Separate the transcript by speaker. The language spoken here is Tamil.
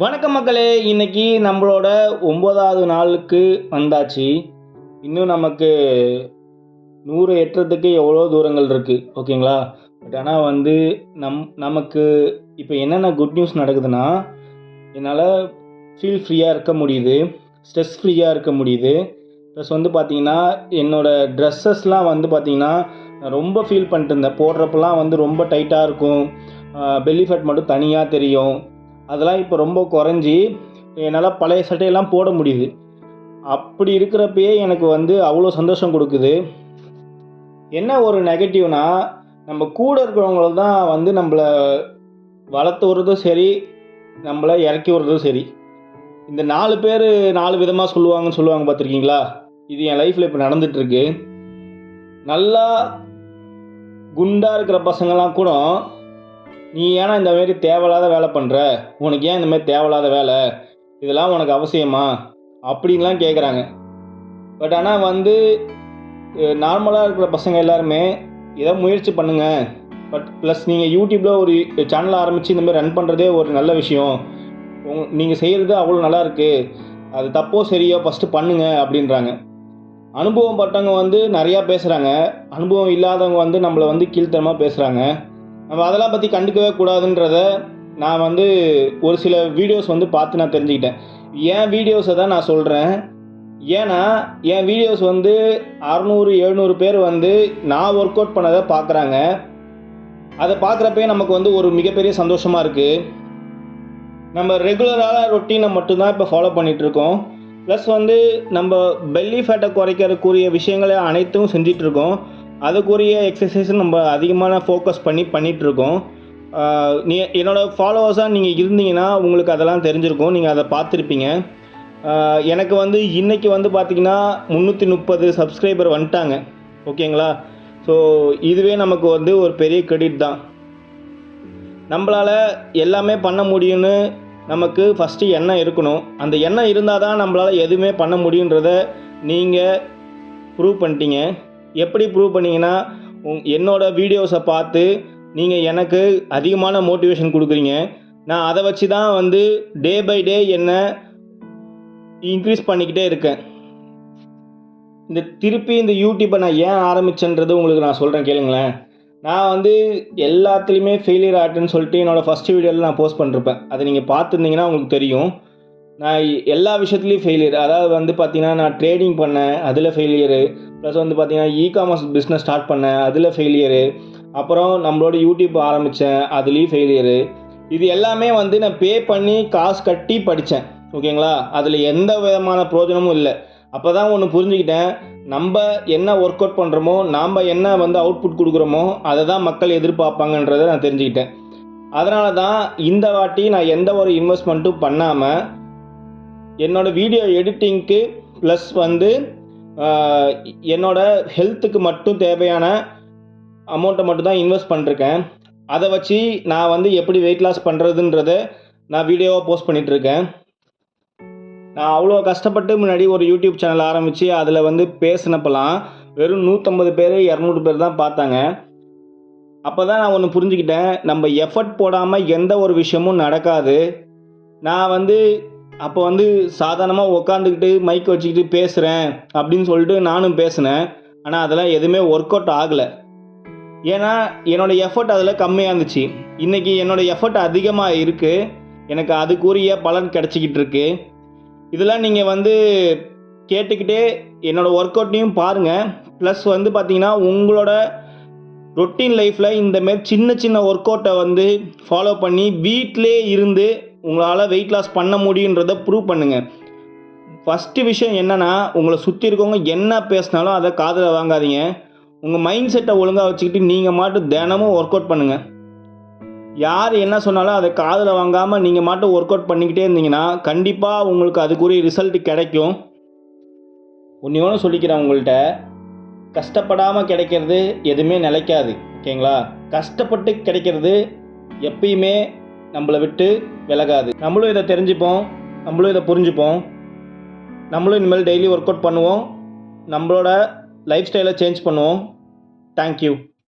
Speaker 1: வணக்கம் மக்களே இன்னைக்கு நம்மளோட ஒம்பதாவது நாளுக்கு வந்தாச்சு. இன்னும் நமக்கு நூறு எட்டுறதுக்கு எவ்வளோ தூரங்கள் இருக்குது ஓகேங்களா? பட் ஆனால் வந்து நம் நமக்கு இப்போ என்னென்ன குட் நியூஸ் நடக்குதுன்னா என்னால் ஃபீல் ஃப்ரீயாக இருக்க முடியுது ஸ்ட்ரெஸ் ஃப்ரீயாக இருக்க முடியுது. ப்ளஸ் வந்து பார்த்திங்கன்னா என்னோடய ட்ரெஸ்ஸஸ்லாம் வந்து பார்த்திங்கன்னா நான் ரொம்ப ஃபீல் பண்ணிட்டு இருந்தேன். போடுறப்பெல்லாம் வந்து ரொம்ப டைட்டாக இருக்கும். பெல்லி ஃபேட் மட்டும் தனியாக தெரியும். அதெல்லாம் இப்போ ரொம்ப குறைஞ்சி என்னால் பழைய சட்டையெல்லாம் போட முடியுது. அப்படி இருக்கிறப்பயே எனக்கு வந்து அவ்வளோ சந்தோஷம் கொடுக்குது. என்ன ஒரு நெகட்டிவ்னா நம்ம கூட இருக்கிறவங்கள தான் வந்து நம்மளை வளர்த்து விடுறதும் சரி நம்மளை இறக்கி விடுறதும் சரி. இந்த நாலு பேர் நாலு விதமாக சொல்லுவாங்கன்னு சொல்லுவாங்க பார்த்துருக்கீங்களா இது என் லைஃப்பில் இப்போ நடந்துகிட்ருக்கு நல்லா குண்டாக இருக்கிற பசங்கள்லாம் கூட நீ ஏன்னா இந்தமாரி தேவையில்லாத வேலை பண்ணுற உனக்கு ஏன் இந்த மாதிரி தேவையில்லாத வேலை? இதெல்லாம் உனக்கு அவசியமா? அப்படின்லாம் கேட்குறாங்க பட் ஆனால் வந்து நார்மலாக இருக்கிற பசங்க எல்லாருமே ஏதோ முயற்சி பண்ணுங்கள் பட் ப்ளஸ் நீங்கள் யூடியூப்பில் ஒரு சேனல் ஆரம்பித்து இந்த மாதிரி ரன் பண்ணுறதே ஒரு நல்ல விஷயம். உங் நீங்கள் செய்கிறது அவ்வளோ நல்லா இருக்குது அது தப்போ சரியோ ஃபஸ்ட்டு பண்ணுங்க அப்படின்றாங்க. அனுபவம் பட்டவங்க வந்து நிறையா பேசுகிறாங்க அனுபவம் இல்லாதவங்க வந்து நம்மளை வந்து கீழ்த்தனமாக பேசுகிறாங்க நம்ம அதெல்லாம் பற்றி கண்டுக்கவே கூடாதுன்றத நான் வந்து ஒரு சில வீடியோஸ் வந்து பார்த்து நான் தெரிஞ்சுக்கிட்டேன். என் வீடியோஸை தான் நான் சொல்கிறேன் ஏன்னா என் வீடியோஸ் வந்து அறநூறு எழுநூறு பேர் வந்து நான் ஒர்க் அவுட் பண்ணதை பார்க்குறாங்க. அதை பார்க்குறப்பே நமக்கு வந்து ஒரு மிகப்பெரிய சந்தோஷமாக இருக்குது நம்ம ரெகுலரான ரொட்டீனை மட்டும்தான் இப்போ ஃபாலோ பண்ணிகிட்ருக்கோம் ப்ளஸ் வந்து நம்ம பெல்லி ஃபேட்டை குறைக்கிறதுக்குரிய விஷயங்களை அனைத்தும் செஞ்சிட்ருக்கோம் அதுக்குரிய எக்ஸசைஸ் நம்ம அதிகமான ஃபோக்கஸ் பண்ணி பண்ணிகிட்ருக்கோம் நீ என்னோடய ஃபாலோவர்ஸாக நீங்கள் இருந்தீங்கன்னா உங்களுக்கு அதெல்லாம் தெரிஞ்சிருக்கும். நீங்கள் அதை பார்த்துருப்பீங்க. எனக்கு வந்து இன்றைக்கி வந்து பார்த்திங்கன்னா முந்நூற்றி முப்பது சப்ஸ்கிரைபர் வந்துட்டாங்க. ஓகேங்களா? ஸோ இதுவே நமக்கு வந்து ஒரு பெரிய கிரெடிட் தான். நம்மளால் எல்லாமே பண்ண முடியும்னு நமக்கு ஃபஸ்ட்டு எண்ணம் இருக்கணும். அந்த எண்ணம் இருந்தால் தான் நம்மளால் எதுவுமே பண்ண முடியுன்றத நீங்கள் ப்ரூவ் பண்ணிட்டீங்க. எப்படி ப்ரூவ் பண்ணீங்கன்னா உங் என்னோடய வீடியோஸை பார்த்து நீங்கள் எனக்கு அதிகமான மோட்டிவேஷன் கொடுக்குறீங்க. நான் அதை வச்சு தான் வந்து டே பை டே என்னை இன்க்ரீஸ் பண்ணிக்கிட்டே இருக்கேன். இந்த திருப்பி இந்த யூடியூப்பை நான் ஏன் ஆரம்பிச்சேன்றது உங்களுக்கு நான் சொல்கிறேன் கேளுங்களேன். நான் வந்து எல்லாத்துலேயுமே ஃபெயிலியர் ஆகிட்டேன்னு சொல்லிட்டு என்னோடய ஃபஸ்ட் வீடியோவில் நான் போஸ்ட் பண்ணிருப்பேன். அதை நீங்கள் பார்த்துருந்தீங்கன்னா உங்களுக்கு தெரியும். நான் எல்லா விஷயத்துலேயும் ஃபெயிலியர் அதாவது வந்து பார்த்திங்கன்னா நான் ட்ரேடிங் பண்ணேன் அதில் ஃபெயிலியரு ப்ளஸ் வந்து பார்த்தீங்கன்னா இ காமர்ஸ் பிஸ்னஸ் ஸ்டார்ட் பண்ணேன். அதில் ஃபெயிலியரு அப்புறம் நம்மளோட யூடியூப் ஆரம்பித்தேன் அதுலேயும் ஃபெயிலியரு இது எல்லாமே வந்து நான் பே பண்ணி காசு கட்டி படித்தேன் ஓகேங்களா? அதில் எந்த விதமான பிரயோஜனமும் இல்லை. அப்போ தான் ஒன்று புரிஞ்சுக்கிட்டேன். நம்ம என்ன ஒர்க் அவுட் பண்ணுறோமோ நாம் என்ன வந்து அவுட்புட் கொடுக்குறோமோ அதை தான் மக்கள் எதிர்பார்ப்பாங்கன்றதை நான் தெரிஞ்சுக்கிட்டேன். அதனால தான் இந்த வாட்டி நான் எந்த ஒரு இன்வெஸ்ட்மெண்ட்டும் பண்ணாமல் என்னோடய வீடியோ எடிட்டிங்க்கு ப்ளஸ் வந்து என்னோட ஹெல்த்துக்கு மட்டும் தேவையான அமௌண்ட்டை மட்டும் தான் இன்வெஸ்ட் பண்ணிருக்கேன். அதை வச்சு நான் வந்து எப்படி வெயிட் லாஸ் பண்ணுறதுன்றத நான் வீடியோவாக போஸ்ட் பண்ணிகிட்ருக்கேன் நான் அவ்வளோ கஷ்டப்பட்டு முன்னாடி ஒரு யூடியூப் சேனல் ஆரம்பித்து அதில் வந்து பேசினப்பெல்லாம் வெறும் நூற்றம்பது பேர் இரநூறு பேர் தான் பார்த்தாங்க. அப்போ தான் நான் ஒன்று புரிஞ்சுக்கிட்டேன் நம்ம எஃபர்ட் போடாமல் எந்த ஒரு விஷயமும் நடக்காது. நான் வந்து அப்போ வந்து சாதாரணமாக உக்காந்துக்கிட்டு மைக் வச்சுக்கிட்டு பேசுகிறேன் அப்படின்னு சொல்லிட்டு நானும் பேசினேன். ஆனால் அதெல்லாம் எதுவுமே ஒர்க் அவுட் ஆகலை. ஏன்னா என்னோடய எஃபர்ட் அதில் கம்மியாக இருந்துச்சு. இன்றைக்கி என்னோடய எஃபர்ட் அதிகமாக இருக்குது எனக்கு அதுக்குரிய பலன் கிடச்சிக்கிட்டு இருக்கு. இதெல்லாம் நீங்கள் வந்து கேட்டுக்கிட்டே என்னோடய ஒர்க் அவுட்டையும் பாருங்கள் ப்ளஸ் வந்து பார்த்தீங்கன்னா உங்களோட ரொட்டீன் லைஃப்பில் இந்தமாரி சின்ன சின்ன ஒர்க் அவுட்டை வந்து ஃபாலோ பண்ணி வீட்டிலே இருந்து உங்களால் வெயிட் லாஸ் பண்ண முடியுன்றதை ப்ரூவ் பண்ணுங்கள் ஃபஸ்ட்டு விஷயம் என்னென்னா உங்களை சுற்றி இருக்கவங்க என்ன பேசினாலும் அதை காதில் வாங்காதீங்க. உங்கள் மைண்ட் செட்டை ஒழுங்காக வச்சுக்கிட்டு நீங்கள் மாட்டும் தினமும் ஒர்க் அவுட் பண்ணுங்கள் யார் என்ன சொன்னாலும் அதை காதில் வாங்காமல் நீங்கள் மாட்டும் ஒர்க் அவுட் பண்ணிக்கிட்டே இருந்தீங்கன்னா கண்டிப்பாக உங்களுக்கு அதுக்குரிய ரிசல்ட் கிடைக்கும். ஒன்று ஒன்று சொல்லிக்கிறேன் உங்கள்கிட்ட கஷ்டப்படாமல் கிடைக்கிறது எதுவுமே நிலைக்காது. ஓகேங்களா? கஷ்டப்பட்டு கிடைக்கிறது எப்பயுமே நம்மளை விட்டு விலகாது. நம்மளும் இதை தெரிஞ்சுப்போம் நம்மளும் இதை புரிஞ்சுப்போம். நம்மளும் இனிமேல் டெய்லி ஒர்க் அவுட் பண்ணுவோம். நம்மளோட லைஃப் ஸ்டைலை சேஞ்ச் பண்ணுவோம் தேங்க்யூ